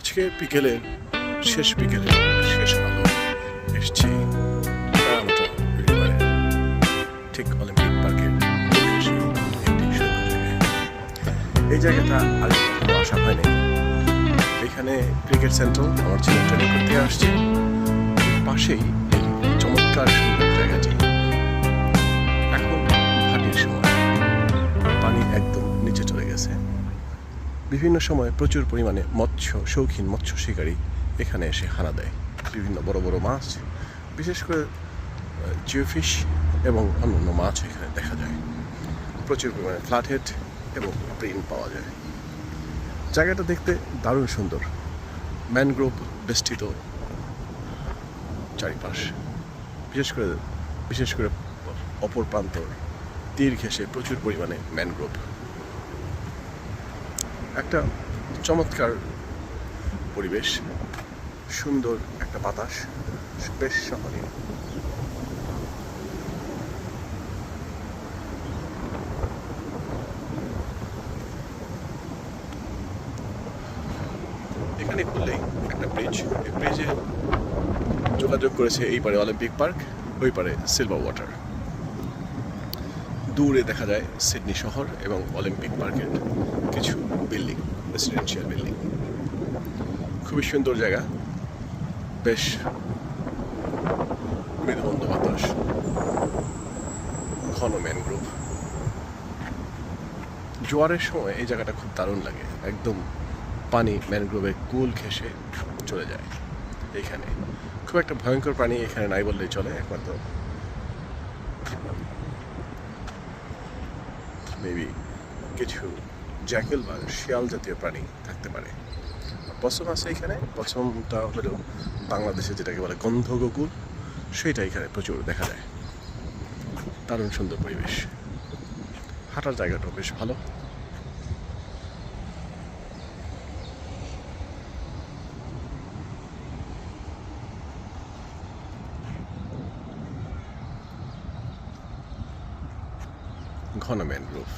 আজকে বিকেলে, শেষ বিকেলে, শেষ আলো এসছি ঠিক অলিম্পিক পার্কের এই জায়গাটা আগে আসা হয়নি। এখানে ক্রিকেট সেন্টার, আমার ছেলে ট্রেনিং করতে আসছে। পাশেই এই চমৎকার সুন্দর জায়গাটি। এখন ভাটির সময়। পানি একদম নিচে চলে গেছে। বিভিন্ন সময় প্রচুর পরিমাণে মৎস্য, শৌখিন মৎস্য শিকারী এখানে এসে হানা দেয়। বিভিন্ন বড় বড় মাছ, বিশেষ করে জিওফিশ এবং অন্যান্য মাছ এখানে দেখা যায়। প্রচুর পরিমাণে ফ্ল্যাটহেড এবং প্রিন পাওয়া যায়। জায়গাটা দেখতে দারুণ সুন্দর। ম্যানগ্রোভ বেষ্টিত চারিপাশ। বিশেষ করে বিশেষ করে অপর প্রান্ত তীর ঘেঁষে প্রচুর পরিমাণে ম্যানগ্রোভ একটা চমৎকার পরিবেশ, সুন্দর একটা বাতাস, বেশ সহনীয় এখানে খুললেই একটা ব্রিজ এই ব্রিজে যোগাযোগ করেছে এই পারে অলিম্পিক পার্ক ওই পারে সিলভার ওয়াটার দূরে দেখা যায় সিডনি শহর এবং অলিম্পিক পার্কের কিছু বিল্ডিং রেসিডেন্সিয়াল বিল্ডিং খুবই সুন্দর জায়গা। বেশ মৃদুমন্দ বাতাস। ঘন ম্যানগ্রোভ জোয়ারের সময় এই জায়গাটা খুব দারুণ লাগে। একদম পানি ম্যানগ্রোভের কুল ঘেঁষে চলে যায় এইখানে খুব একটা ভয়ঙ্কর প্রাণী এখানে নাই বললেই চলে একমাত্র মেবি কিছু জ্যাকেল বা শিয়াল জাতীয় প্রাণী থাকতে পারে। পছম আছে এখানে। পছমটা হলো বাংলাদেশে যেটাকে বলে গন্ধগোকুল, সেটা এখানে প্রচুর দেখা যায়। দারুণ সুন্দর পরিবেশ। হাঁটার জায়গাটাও বেশ ভালো। ঘন ম্যানগ্রোভ।